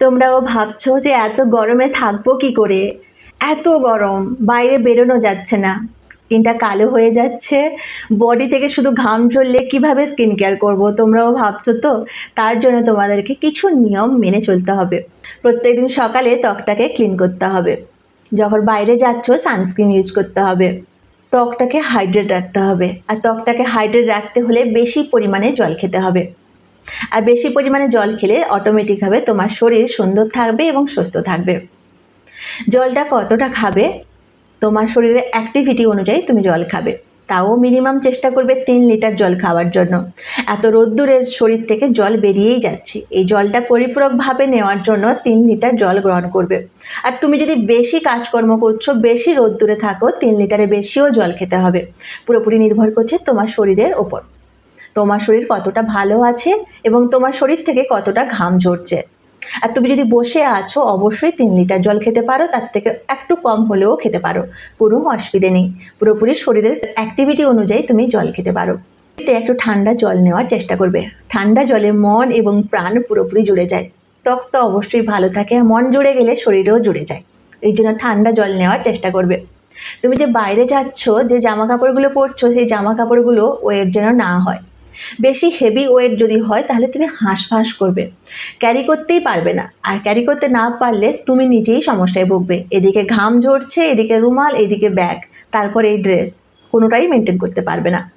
তোমরাও ভাবছ যে এত গরমে থাকব কি করে? এত গরম, বাইরে বেরোনো যাচ্ছে না। স্কিনটা কালো হয়ে যাচ্ছে বডি থেকে শুধু ঘাম ঝরলে কীভাবে স্কিন কেয়ার করব তোমরাও ভাবছ তো? তার জন্য তোমাদেরকে কিছু নিয়ম মেনে চলতে হবে। প্রত্যেকদিন সকালে ত্বকটাকে ক্লিন করতে হবে। যখন বাইরে যাচ্ছ সানস্ক্রিন ইউজ করতে হবে। ত্বকটাকে হাইড্রেট রাখতে হবে। আর ত্বকটাকে হাইড্রেট রাখতে হলে বেশি পরিমাণে জল খেতে হবে। আর বেশি পরিমাণে জল খেলে অটোমেটিকভাবে তোমার শরীর সুন্দর থাকবে এবং সুস্থ থাকবে। জলটা কতটা খাবে? তোমার শরীরের অ্যাক্টিভিটি অনুযায়ী তুমি জল খাবে। তাও মিনিমাম চেষ্টা করবে তিন লিটার জল খাওয়ার জন্য। এত রোদ্দুরের শরীর থেকে জল বেরিয়েই যাচ্ছে। এই জলটা পরিপূরকভাবে নেওয়ার জন্য তিন লিটার জল গ্রহণ করবে। আর তুমি যদি বেশি কাজকর্ম করছ, বেশি রোদ্দুরে থাকো, তিন লিটারের বেশিও জল খেতে হবে। পুরোপুরি নির্ভর করছে তোমার শরীরের ওপর। তোমার শরীর কতটা ভালো আছে এবং তোমার শরীর থেকে কতটা ঘাম ঝরছে। আর তুমি যদি বসে আছো, অবশ্যই তিন লিটার জল খেতে পারো, তার থেকে একটু কম হলেও খেতে পারো। কোনো অসুবিধে নেই। পুরোপুরি শরীরের অ্যাক্টিভিটি অনুযায়ী তুমি জল খেতে পারো। এতে একটু ঠান্ডা জল নেওয়ার চেষ্টা করবে। ঠান্ডা জলে মন এবং প্রাণ পুরোপুরি জুড়ে যায়। ত্বক তো অবশ্যই ভালো থাকে, মন জুড়ে গেলে শরীরেও জুড়ে যায়। এই জন্য ঠান্ডা জল নেওয়ার চেষ্টা করবে। তুমি যে বাইরে যাচ্ছ, যে জামা কাপড়গুলো পরছো, সেই জামা কাপড়গুলো ওয়েট যেন না হয়। বেশি হেভি ওয়েট যদি হয়, তাহলে তুমি হাঁসফাঁস করবে। ক্যারি করতেই পারবে না। আর ক্যারি করতে না পারলে তুমি নিজেই সমস্যায় ভুগবে। এদিকে ঘাম ঝরছে, এদিকে রুমাল, এদিকে ব্যাগ তারপর এই ড্রেস কোনোটাই মেনটেন করতে পারবে না।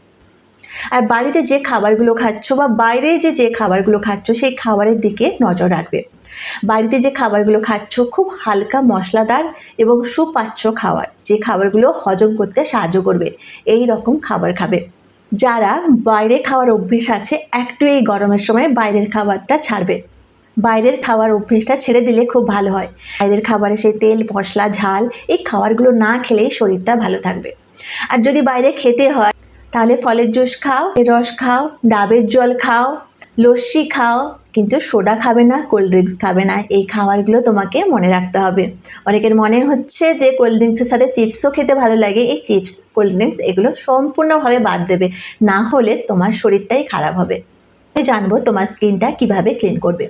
আর বাড়িতে যে খাবারগুলো খাচ্ছ বা বাইরে যে যে খাবারগুলো খাচ্ছ, সেই খাবারের দিকে নজর রাখবে। বাড়িতে যে খাবারগুলো খাচ্ছ, খুব হালকা মশলাদার এবং সুপাচ্য খাবার। যে খাবারগুলো হজম করতে সাহায্য করবে, এই রকম খাবার খাবে। যারা বাইরে খাওয়ার অভ্যেস আছে, একটু এই গরমের সময় বাইরের খাবারটা ছাড়বে। বাইরের খাওয়ার অভ্যেসটা ছেড়ে দিলে খুব ভালো হয়। বাইরের খাবারে সেই তেল, মশলা, ঝাল, এই খাবারগুলো না খেলেই শরীরটা ভালো থাকবে। আর যদি বাইরে খেতে হয় তাহলে ফলের জুস খাও রস খাও, ডাবের জল খাও, লস্যি খাও, কিন্তু সোডা খাবে না, কোল্ড ড্রিঙ্কস খাবে না, এই খাবারগুলো তোমাকে মনে রাখতে হবে। অনেকের মনে হচ্ছে যে কোল্ড ড্রিঙ্কসের সাথে চিপসও খেতে ভালো লাগে, এই চিপস, কোল্ড ড্রিঙ্কস এগুলো সম্পূর্ণভাবে বাদ দেবে, না হলে তোমার শরীরটাই খারাপ হবে। আমি জানব তোমার স্কিনটা কীভাবে ক্লিন করবে।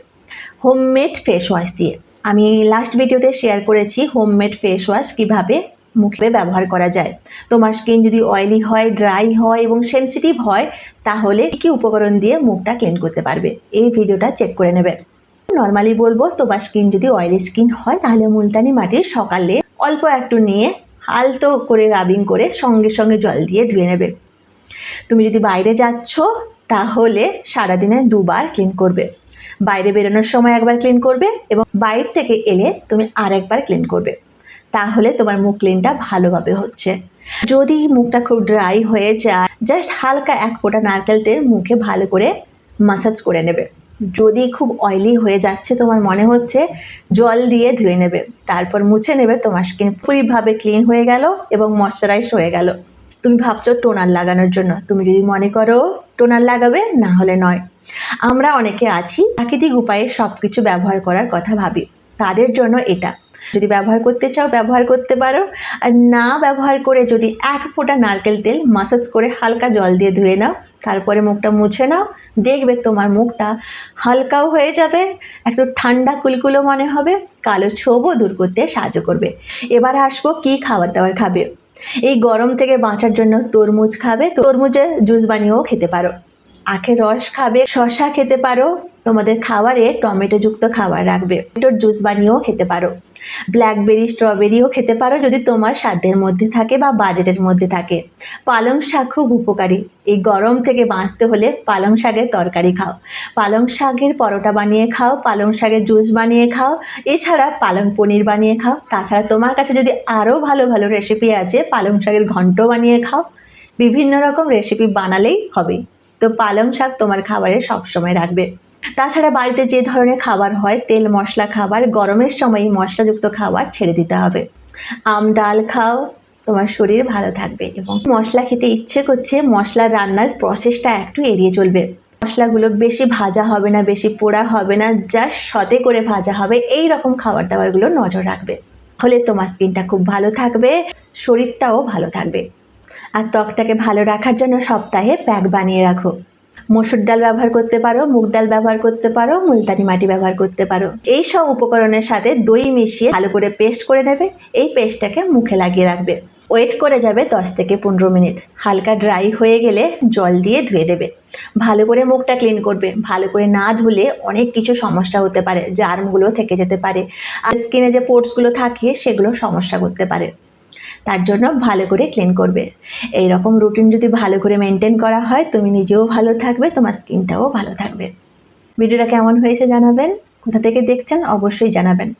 হোমমেড ফেস ওয়াশ দিয়ে। আমি লাস্ট ভিডিওতে শেয়ার করেছি হোমমেড ফেস ওয়াশ কীভাবে মুখে ব্যবহার করা যায়। তোমার স্কিন যদি অয়েলি হয় ড্রাই হয় এবং সেনসিটিভ হয়, তাহলে কী উপকরণ দিয়ে মুখটা ক্লিন করতে পারবে? এই ভিডিওটা চেক করে নেবে। নর্মালি বলব, তোমার স্কিন যদি অয়েলি স্কিন হয়, তাহলে মুলতানি মাটির সকালে অল্প একটু নিয়ে আলতো করে রাবিং করে সঙ্গে সঙ্গে জল দিয়ে ধুয়ে নেবে। তুমি যদি বাইরে যাচ্ছ, তাহলে সারাদিনে দুবার ক্লিন করবে। বাইরে বেরোনোর সময় একবার ক্লিন করবে এবং বাইরে থেকে এলে তুমি আর একবার ক্লিন করবে। তাহলে তোমার মুখ ক্লিনটা ভালোভাবে হচ্ছে। যদি মুখটা খুব ড্রাই হয়ে যায় জাস্ট হালকা এক ফোঁটা নারকেল তেল মুখে ভালো করে মাসাজ করে নেবে। যদি খুব অয়েলি হয়ে যাচ্ছে, তোমার মনে হচ্ছে, জল দিয়ে ধুয়ে নেবে। তারপর মুছে নেবে, তোমার স্কিন পুরিভাবে ক্লিন হয়ে গেল এবং ময়শ্চারাইজ হয়ে গেল। তুমি ভাবছ টোনার লাগানোর জন্য। তুমি যদি মনে করো টোনার লাগাবে, না হলে নয়। আমরা অনেকে আছি, প্রাকৃতিক উপায়ে সব কিছু ব্যবহার করার কথা ভাবি। তাদের জন্য এটা। যদি ব্যবহার করতে চাও, ব্যবহার করতে পারো। আর না ব্যবহার করে যদি এক ফোঁটা নারকেল তেল মাসাজ করে হালকা জল দিয়ে ধুয়ে নাও, তারপরে মুখটা মুছে নাও, দেখবে তোমার মুখটা হালকাও হয়ে যাবে, একটু ঠান্ডা কুলকুলো মনে হবে, কালো ছোবও দূর করতে সাহায্য করবে। এবার আসব কী খাবার দাবার খাবে। এই গরম থেকে বাঁচার জন্য তরমুজ খাবে, তরমুজের জুস বানিয়েও খেতে পারো। আখের রস খাবে শশা খেতে পারো। তোমাদের খাবারে টমেটোযুক্ত খাবার রাখবে। টমেটোর জুস বানিয়েও খেতে পারো। ব্ল্যাকবেরি স্ট্রবেরিও খেতে পারো যদি তোমার সাধ্যের মধ্যে থাকে বা বাজেটের মধ্যে থাকে। পালং শাক খুব উপকারী। এই গরম থেকে বাঁচতে হলে পালং শাকের তরকারি খাও। পালং শাকের পরোটা বানিয়ে খাও, পালং শাকের জুস বানিয়ে খাও। এছাড়া পালং পনির বানিয়ে খাও। তাছাড়া তোমার কাছে যদি আরও ভালো ভালো রেসিপি আছে, পালং শাকের ঘন্ট বানিয়ে খাও। বিভিন্ন রকম রেসিপি বানালেই হবে। তো পালং শাক তোমার খাবারে সবসময় রাখবে। তাছাড়া বাড়িতে যে ধরনের খাবার হয়, তেল মশলা খাবার, গরমের সময় মশলাযুক্ত খাবার ছেড়ে দিতে হবে। আম, ডাল খাও, তোমার শরীর ভালো থাকবে এবং মশলা খেতে ইচ্ছে করছে, মশলা রান্নার প্রসেসটা একটু এড়িয়ে চলবে। মশলাগুলো বেশি ভাজা হবে না, বেশি পোড়া হবে না জাস্ট সতে করে ভাজা হবে, এই রকম খাবার দাবারগুলো নজর রাখবে। হলে তোমার স্কিনটা খুব ভালো থাকবে, শরীরটাও ভালো থাকবে। আর ত্বকটাকে ভালো রাখার জন্য সপ্তাহে প্যাক বানিয়ে রাখো। মসুর ডাল ব্যবহার করতে পারো, মুগ ডাল ব্যবহার করতে পারো, মুলতানি মাটি ব্যবহার করতে পারো। এই সব উপকরণের সাথে দই মিশিয়ে ভালো করে পেস্ট করে নেবে। এই পেস্টটাকে মুখে লাগিয়ে রাখবে। ওয়েট করে যাবে দশ থেকে পনেরো মিনিট। হালকা ড্রাই হয়ে গেলে জল দিয়ে ধুয়ে দেবে। ভালো করে মুখটা ক্লিন করবে। ভালো করে না ধুলে অনেক কিছু সমস্যা হতে পারে জার্মগুলো থেকে যেতে পারে। আর স্কিনে যে পোর্টসগুলো থাকে, সেগুলো সমস্যা করতে পারে। তার জন্য ভালো করে ক্লিন করবে। এই রকম রুটিন যদি ভালো করে মেনটেন করা হয়, তুমি নিজেও ভালো থাকবে, তোমার স্কিনটাও ভালো থাকবে। ভিডিওটা কেমন হয়েছে জানাবেন? কোথা থেকে দেখছেন? অবশ্যই জানাবেন।